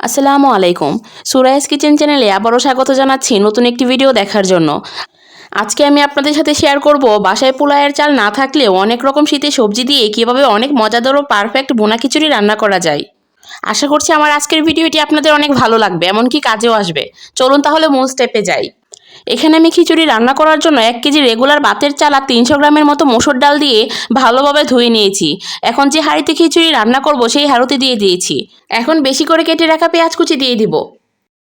আসসালামু আলাইকুম। সুরাইস কিচেন চ্যানেলে আবারও স্বাগত জানাচ্ছি নতুন একটি ভিডিও দেখার জন্য। আজকে আমি আপনাদের সাথে শেয়ার করব, বাসায় পোলায়ের চাল না থাকলেও অনেক রকম শীতে সবজি দিয়ে কীভাবে অনেক মজাদার ও পারফেক্ট বোনা খিচুড়ি রান্না করা যায়। আশা করছি আমার আজকের ভিডিওটি আপনাদের অনেক ভালো লাগবে, এমনকি কাজেও আসবে। চলুন তাহলে মূল স্টেপে যাই। এখানে আমি খিচুড়ি রান্না করার জন্য এক কেজি রেগুলার বাতের চাল আর তিনশো গ্রামের মতো মুসুর ডাল দিয়ে ভালোভাবে ধুয়ে নিয়েছি। এখন যে হাঁড়িতে খিচুড়ি রান্না করব সেই হাঁড়িতে দিয়ে দিয়েছি। এখন বেশি করে কেটে রাখা পেঁয়াজ কুচি দিয়ে দিব।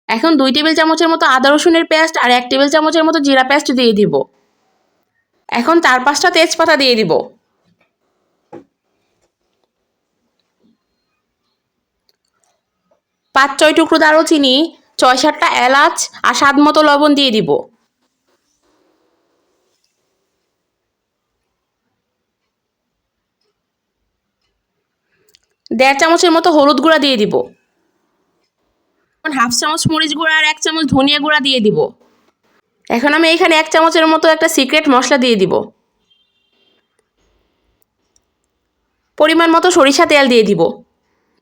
এখন দুই টেবিল চামচের মতো আদা রসুনের পেস্ট আর এক টেবিল চামচের মতো জিরা পেস্ট দিয়ে দিব। এখন চার পাঁচটা তেজপাতা দিয়ে দিব। পাঁচ ছয় টুকরো দারুচিনি ছয় সাতটা এলাচ আর স্বাদ মতো লবণ দিয়ে দিব। দেড় চামচের মতো হলুদ গুঁড়া দিয়ে দিব। হাফ চামচ মরিচ গুঁড়া আর এক চামচ ধনিয়া গুঁড়া দিয়ে দিব। এখন আমি এখানে এক চামচের মতো একটা সিক্রেট মশলা দিয়ে দিব। পরিমাণ মতো সরিষা তেল দিয়ে দিব।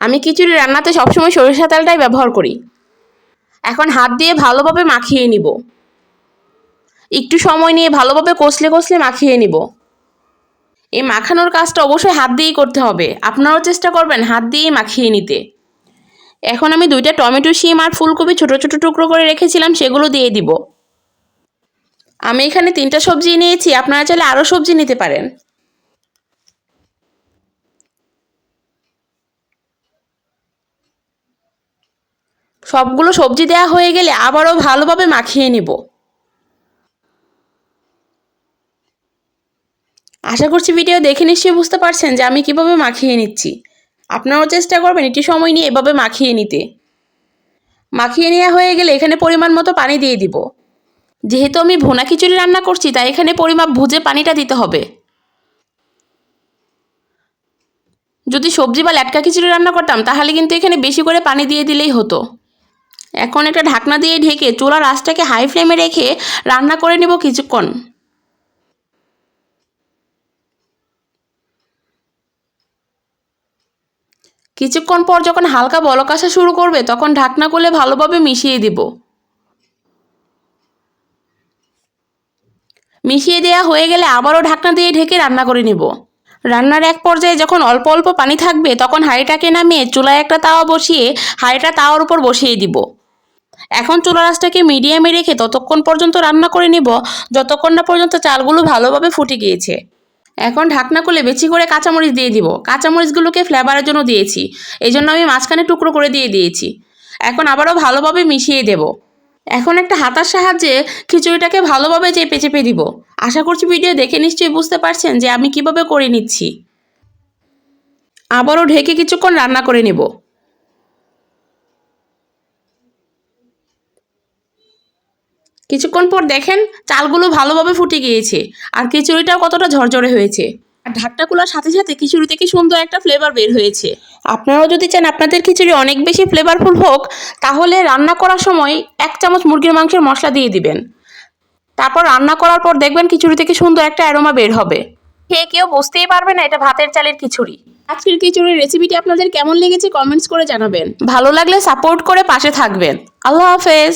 আমি খিচুড়ি রান্নাতে সবসময় সরিষা তেলটাই ব্যবহার করি। এখন হাত দিয়ে ভালোভাবে মাখিয়ে নিব। একটু সময় নিয়ে ভালোভাবে কষলে কষলে মাখিয়ে নিব। এই মাখানোর কাজটা অবশ্যই হাত দিয়েই করতে হবে। আপনারাও চেষ্টা করবেন হাত দিয়েই মাখিয়ে নিতে। এখন আমি দুইটা টমেটো, শিম আর ফুলকপি ছোটো ছোটো টুকরো করে রেখেছিলাম, সেগুলো দিয়ে দিব। আমি এখানে তিনটা সবজি নিয়েছি, আপনারা চাইলে আরও সবজি নিতে পারেন। সবগুলো সবজি দেওয়া হয়ে গেলে আবারও ভালোভাবে মাখিয়ে নেব। আশা করছি ভিডিও দেখে নিশ্চয়ই বুঝতে পারছেন যে আমি কীভাবে মাখিয়ে নিচ্ছি। আপনারাও চেষ্টা করবেন একটু সময় নিয়ে এভাবে মাখিয়ে নিতে। মাখিয়ে নেওয়া হয়ে গেলে এখানে পরিমাণ মতো পানি দিয়ে দিব। যেহেতু আমি ভুনা খিচুড়ি রান্না করছি, তাই এখানে পরিমাপ ভুজে পানিটা দিতে হবে। যদি সবজি বা ল্যাটকা খিচুড়ি রান্না করতাম, তাহলে কিন্তু এখানে বেশি করে পানি দিয়ে দিলেই হতো। এখন একটা ঢাকনা দিয়ে ঢেকে চুলার আঁচটাকে হাই ফ্লেমে রেখে রান্না করে নেব কিছুক্ষণ। কিছুক্ষণ পর যখন হালকা বলক আসা শুরু করবে, তখন ঢাকনা খুলে ভালোভাবে মিশিয়ে দিব। মিশিয়ে দেওয়া হয়ে গেলে আবারও ঢাকনা দিয়ে ঢেকে রান্না করে নেব। রান্নার এক পর্যায়ে যখন অল্প অল্প পানি থাকবে, তখন হাঁড়িটাকে নামিয়ে চুলায় একটা তাওয়া বসিয়ে হাঁড়িটা তাওয়ার উপর বসিয়ে দিব। এখন চুলা রাসটাকে মিডিয়ামে রেখে ততক্ষণ পর্যন্ত রান্না করে নেব, যতক্ষণ না পর্যন্ত চালগুলো ভালোভাবে ফুটে গিয়েছে। এখন ঢাকনা খুলে বেশি করে কাঁচামরিচ দিয়ে দিব। কাঁচামরিচগুলোকে ফ্লেভারের জন্য দিয়েছি এই জন্য আমি মাঝখানে টুকরো করে দিয়ে দিয়েছি। এখন আবারও ভালোভাবে মিশিয়ে দেব। এখন একটা হাতার সাহায্যে খিচুড়িটাকে ভালোভাবে চেপে চেপে দিব। আশা করছি ভিডিও দেখে নিশ্চয়ই বুঝতে পারছেন যে আমি কীভাবে করে নিচ্ছি। আবারও ঢেকে কিছুক্ষণ রান্না করে নেব। কিছুক্ষণ পর দেখেন চালগুলো ভালোভাবে ফুটে গিয়েছে আর খিচুড়িটাও কতটা ঝরঝরে হয়েছে। আর ঢাকটা খোলার সাথে সাথে খিচুড়ি থেকে সুন্দর একটা ফ্লেভার বের হয়েছে। আপনারাও যদি চান আপনাদের খিচুড়ি অনেক বেশি ফ্লেভারফুল হোক তাহলে রান্না করার সময় এক চামচ মুরগির মাংসের মশলা দিয়ে দিবেন। তারপর রান্না করার পর দেখবেন খিচুড়ি থেকে সুন্দর একটা অ্যারোমা বের হবে। খেয়ে কেউ বুঝতেই পারবে না এটা ভাতের চালের খিচুড়ি। আজকের খিচুড়ির রেসিপিটি আপনাদের কেমন লেগেছে কমেন্টস করে জানাবেন। ভালো লাগলে সাপোর্ট করে পাশে থাকবেন। আল্লাহ হাফেজ।